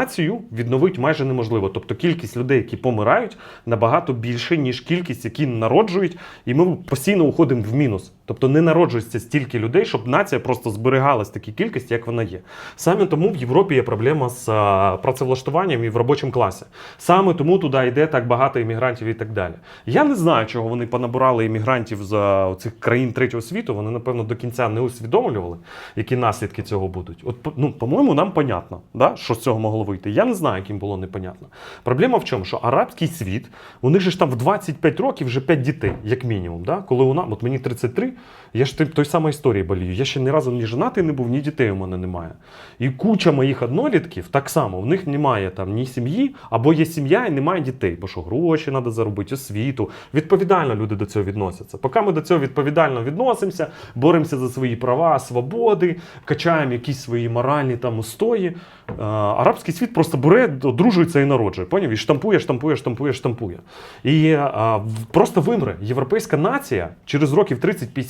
націю відновити майже неможливо. Тобто кількість людей, які помирають, набагато більше, ніж кількість, які народжують, і ми постійно уходимо в мінус. Тобто не народжується стільки людей, щоб нація просто зберігалась в такій кількості, як вона є. Саме тому в Європі є проблема з працевлаштуванням і в робочому класі. Саме тому туди йде так багато іммігрантів і так далі. Я не знаю, чого вони понабирали іммігрантів з цих країн третього світу. Вони, напевно, до кінця не усвідомлювали, які наслідки цього будуть. От, ну, по-моєму, нам понятно, да, що з цього могло вийти. Я не знаю, яким було непонятно. Проблема в чому? Що арабський світ, у них же ж там в 25 років вже 5 дітей, як мінімум. Да? Коли у нас, от мені 33, я ж той самої історії болію. Я ще ні разу ні женатий не був, ні дітей у мене немає. І куча моїх однолітків так само, в них немає там ні сім'ї, або є сім'я і немає дітей, бо що гроші треба заробити, освіту. Відповідально люди до цього відносяться. Поки ми до цього відповідально відносимося, боремося за свої права, свободи, качаємо якісь свої моральні там устої. е, Арабський світ просто бере, одружується і народжує. Поняв? І штампує, штампує, штампує, штампує. І е, просто вимре. Європейська нація через років 30-50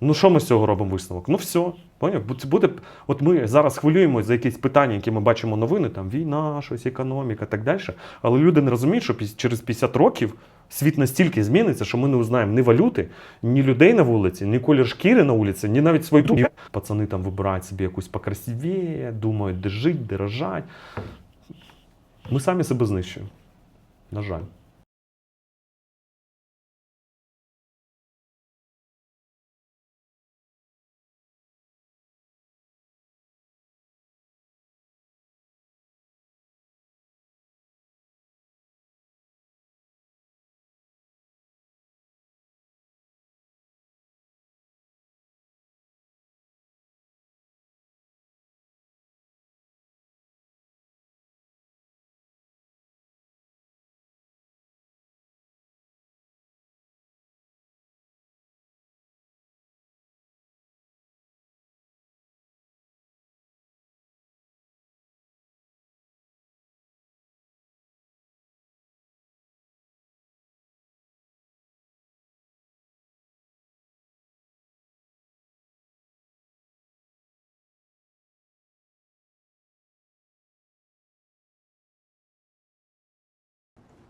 Ну, що ми з цього робимо висновок? Ну, все. Поняв? Буде. От ми зараз хвилюємося за якісь питання, які ми бачимо новини, там війна, щось, економіка, так далі. Але люди не розуміють, що через 50 років світ настільки зміниться, що ми не узнаємо ні валюти, ні людей на вулиці, ні колір шкіри на вулиці, ні навіть свою думку. Пацани там вибирають собі якусь покрасивіє, думають, де жити, де рожать. Ми самі себе знищуємо. На жаль.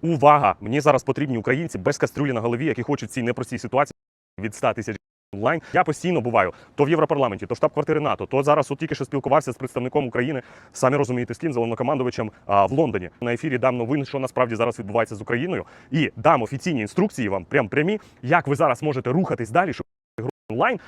Увага! Мені зараз потрібні українці без кастрюлі на голові, які хочуть цій непростій ситуації від 100 тисяч онлайн. Я постійно буваю то в Європарламенті, то в штаб-квартири НАТО, то зараз от тільки що спілкувався з представником України, самі розумієте, з ким, з головнокомандувачем а, в Лондоні. На ефірі дам новини, що насправді зараз відбувається з Україною, і дам офіційні інструкції вам, прям прямі, як ви зараз можете рухатись далі, щоб онлайн